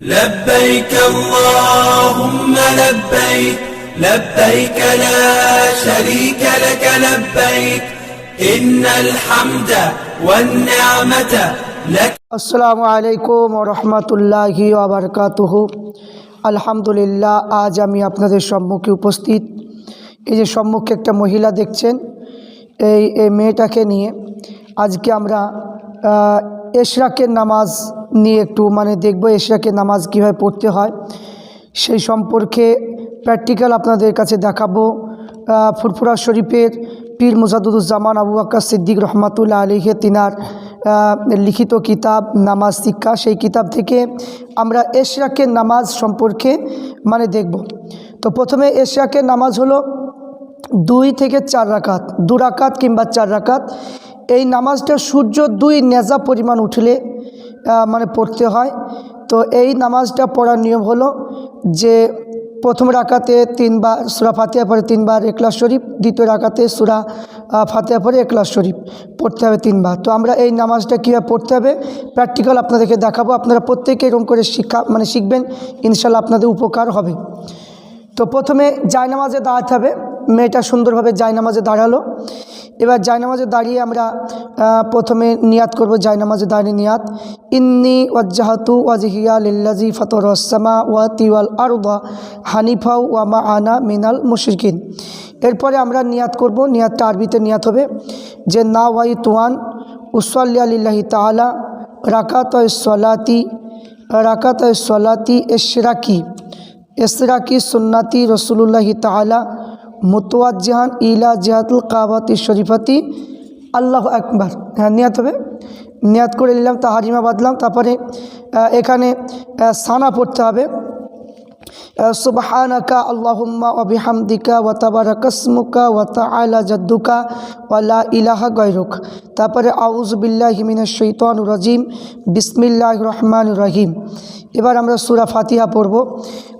لبيك اللهم لبيك لبيك لا شريك لك لبيك إن الحمد والنعمة لك আসসালামু আলাইকুম রহমতুল্লাহি আবরকাতুহ আলহামদুলিল্লাহ আজ আমি আপনাদের সম্মুখে উপস্থিত এই যে সম্মুখে একটা মহিলা দেখছেন এই এই মেয়েটাকে নিয়ে আজকে আমরা আহ, এশরাকের নামাজ নিয়ে একটু মানে দেখব এশিয়াকে নামাজ কীভাবে পড়তে হয়। সেই সম্পর্কে প্র্যাকটিক্যাল আপনাদের কাছে দেখাবো। ফুরফুরা শরীফের পীর মুজাদুজ্জামান আবু আক্কা সিদ্দিক রহমাতুল্লাহ আলীহে তিনার লিখিত কিতাব নামাজ শিক্ষা। সেই কিতাব থেকে আমরা এশরাকের নামাজ সম্পর্কে মানে দেখব। তো প্রথমে এশরাকের নামাজ হলো দুই থেকে চার রাকাত দু রাকাত কিংবা চার রাকাত। এই নামাজটা সূর্য দুই নেজা পরিমাণ উঠলে মানে পড়তে হয়। তো এই নামাজটা পড়ার নিয়ম হলো যে প্রথম রাকাতে তিনবার সুরা ফাতিহা পরে তিনবার একলাস শরীফ, দ্বিতীয় রাকাতে সুরা ফাতিহা পরে একলাস শরীফ পড়তে হবে তিনবার। তো আমরা এই নামাজটা কীভাবে পড়তে হবে? প্র্যাকটিক্যাল আপনাদেরকে দেখাবো। আপনারা প্রত্যেকে এরকম করে শিক্ষা মানে শিখবেন। ইনশাল্লাহ আপনাদের উপকার হবে। তো প্রথমে জায়নামাজে দাঁড়াতে হবে। মেয়েটা সুন্দরভাবে জায়নামাজে দাঁড়াল। এবার জায়নামাজে দাঁড়িয়ে আমরা প্রথমে নিয়াত করব জায়নামাজে দাঁড়িয়ে নিয়াত। ইন্নি ওয়াজ্জাহাতু ওয়াজহিয়া লিল্লাজি ফতর রসামা ওয়া তিওয়াল আরদা হানিফা ওয়া মা আনা মিনাল মুশরিকিন। এরপরে আমরা নিয়াত করব, নিয়াতটা আরবিতে নিয়াত হবে, যে না ওয়াই তুয়ান উসল্লি আলিল্লাহি তালা রাকাত সলাতি রাকাত সলাতি এশরাকি এসরাকি সুন্নাতি রসুল্লাহি তালা মুতওয়াজ্জাহান ইলা জিহাতুল কাবাতি শরীফাতি। আল্লাহ আকবার। হ্যাঁ নিয়াত হবে। নিয়াত করে নিলাম তা হারিমা বাঁধলাম, তারপরে এখানে সানা পড়তে হবে। সুবহানাকা আল্লাহুম্মা ওয়া বিহামদিকা ওয়া তাবারাকাসমুকা ওয়া তাআলা জাদ্দুকা ওয়া লা ইলাহা গায়রুক। তারপরে, আউযু বিল্লাহি মিনাশ শাইতানির রাজিম। বিসমিল্লাহির রহমানির রহিম। এবার আমরা সূরা ফাতিহা পড়ব।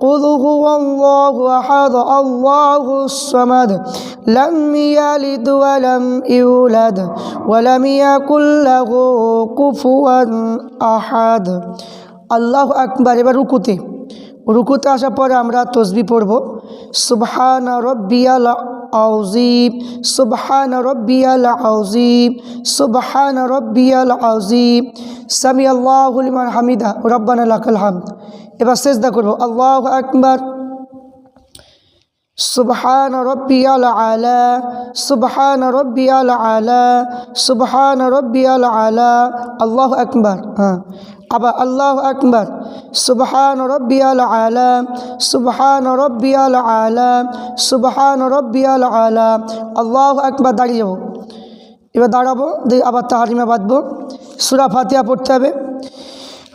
قل هو الله أحد الله الصمد لم يلد ولم يولد ولم يكن له كفوا أحد আল্লাহ আকবার এবার রুকুতে রুকুতে আসার পরে আমরা তসবি পড়ব সুবহান রব্বিয়াল আউজিব সুবহান রব্বিয়াল আউজিব সুবহান রব্বিয়াল আউজিব সামি আল্লাহ লিমান হামিদা। রব্বানা লাকাল হামদ। এবার সেজদা করব। আল্লাহ আকবার। সুবহান রব্বিয়াল আলা সুবহান রব্বিয়াল আলা সুবহান রব্বিয়াল আলা আল্লাহ আকবার হ্যাঁ আবার আল্লাহ আকবর সুবহান রব্বিয়াল আলা সুবহান রব্বিয়াল আলা সুবহান রব্বিয়াল আলা আল্লাহ আকবর দাঁড়িয়ে যাব। এবার দাঁড়াবো আবার তাহারিমা বাঁধবো। সুরা ফাতিয়া পড়তে হবে।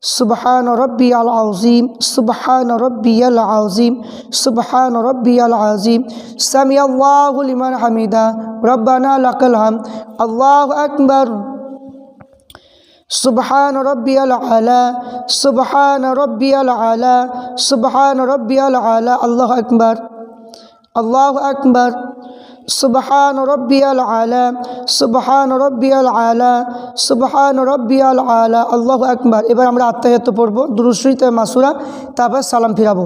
سبحان ربي العظيم سبحان ربي العظيم سبحان ربي العظيم. سمع الله لمن حمده. ربنا لك الحمد. الله أكبر. سبحان ربي العلا سبحان ربي العلا سبحان ربي العلا الله أكبر. الله أكبر. سبحان ربي العلا سبحان ربي العلا سبحان ربي العلا الله أكبر এবার আমরা আত্মাহিয়াত পড়ব দুরুশরীতে মাসুরা তারপর সালাম ফিরাবো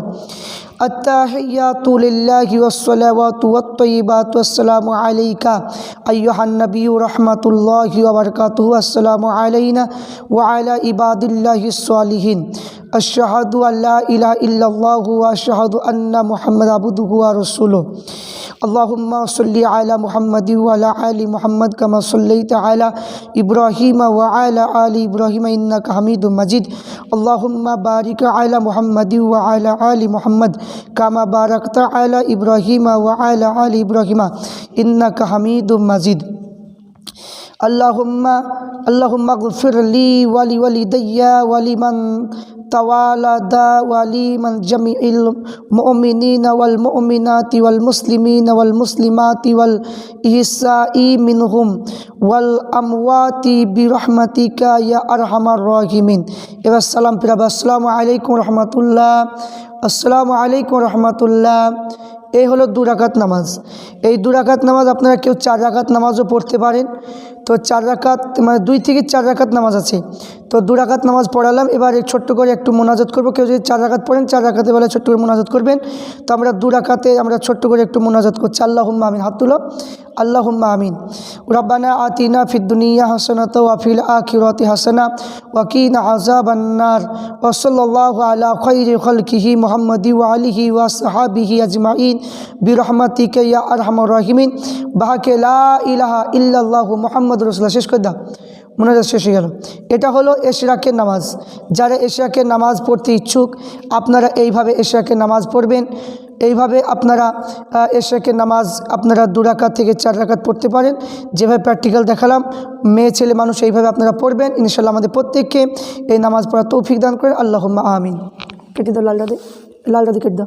التحيات لله والصلوات والطيبات والسلام عليك أيها النبي رحمة الله وبركاته السلام علينا وعلى عباد الله الصالحين أشهد أن لا إله إلا الله وأشهد أن محمد عبده ورسوله اللهم صل على محمد وعلى آل محمد كما صليت على إبراهيم وعلى آل إبراهيم إنك حميد مجيد اللهم بارك على محمد وعلى آل محمد كما باركت على إبراهيم وعلى آل إبراهيم إنك حميد مجيد اللهم اللهم اغفر لي ولوالدي ولمن তাওয়ালাদা ওয়ালিমান জামিল মুমিনিন ওয়াল মুমিনাতি ওয়াল মুসলিমিন ওয়াল মুসলিমাতি ওয়াল ইসাই মিনহুম ওয়াল আমওয়াতি বিরহমাতিকা ইয়া আরহামার রাহিমিন এবার সালাম ফিরাবা আসসালামু আলাইকুম রহমতুল্লাহ আসসালামু আলাইকুম রহমতুল্লাহ এই হলো দুরাকাত নামাজ এই দুরাকাত নামাজ আপনারা কেউ চার রাকাত নামাজও পড়তে পারেন তো চার রাকাত মানে দুই থেকে চার রাকাত নামাজ আছে। তো দু রাকাত নামাজ পড়ালাম, এবার ছোট্ট করে একটু মোনাজাত করব। কেউ যদি চার রাকাত পড়েন, চার রাকাতে বেলা ছোট্ট করে মোনাজাত করবেন। তো আমরা দু রাকাতে আমরা ছোট্ট করে একটু মোনাজাত করছি। আল্লাহ হুম্মা আমিন, হাত তুলো। আল্লাহ হুম্মা আমিন। রব্বানা আতিনা ফিদ্দুনিয়া হাসানাত ওয়াফিল আখিরাতি হাসানা ওয়াকিন আজাবান্নার ওসল্লাহ আলা খৈর খলকিহি মোহাম্মদি ওয়া আলিহি ওয়া সাহাবিহি আজমাইন। বিরহমাতিকে ইয়া আরহামর রহিমিন। বাহাকে লা ইলাহা ইল্লাল্লাহু মোহাম্মদ রসুল্লাহ, শেষ করে দাও। মোনাজাত শেষ হয়ে গেল। এটা হলো এশরাকের নামাজ। যারা এশরাকের নামাজ পড়তে ইচ্ছুক, আপনারা এইভাবে এশরাকের নামাজ পড়বেন। এইভাবে আপনারা এশরাকের নামাজ আপনারা দু রাকাত থেকে চার রাকাত পড়তে পারেন। যেভাবে প্র্যাকটিক্যাল দেখালাম, মেয়ে, ছেলে, মানুষ এইভাবে আপনারা পড়বেন। ইনশাল্লাহ আমাদের প্রত্যেককে এই নামাজ পড়ার তৌফিক দান করেন আল্লাহ আমিন। কেটে দাও লাল দাদি লাল দাদি কেটে দাও।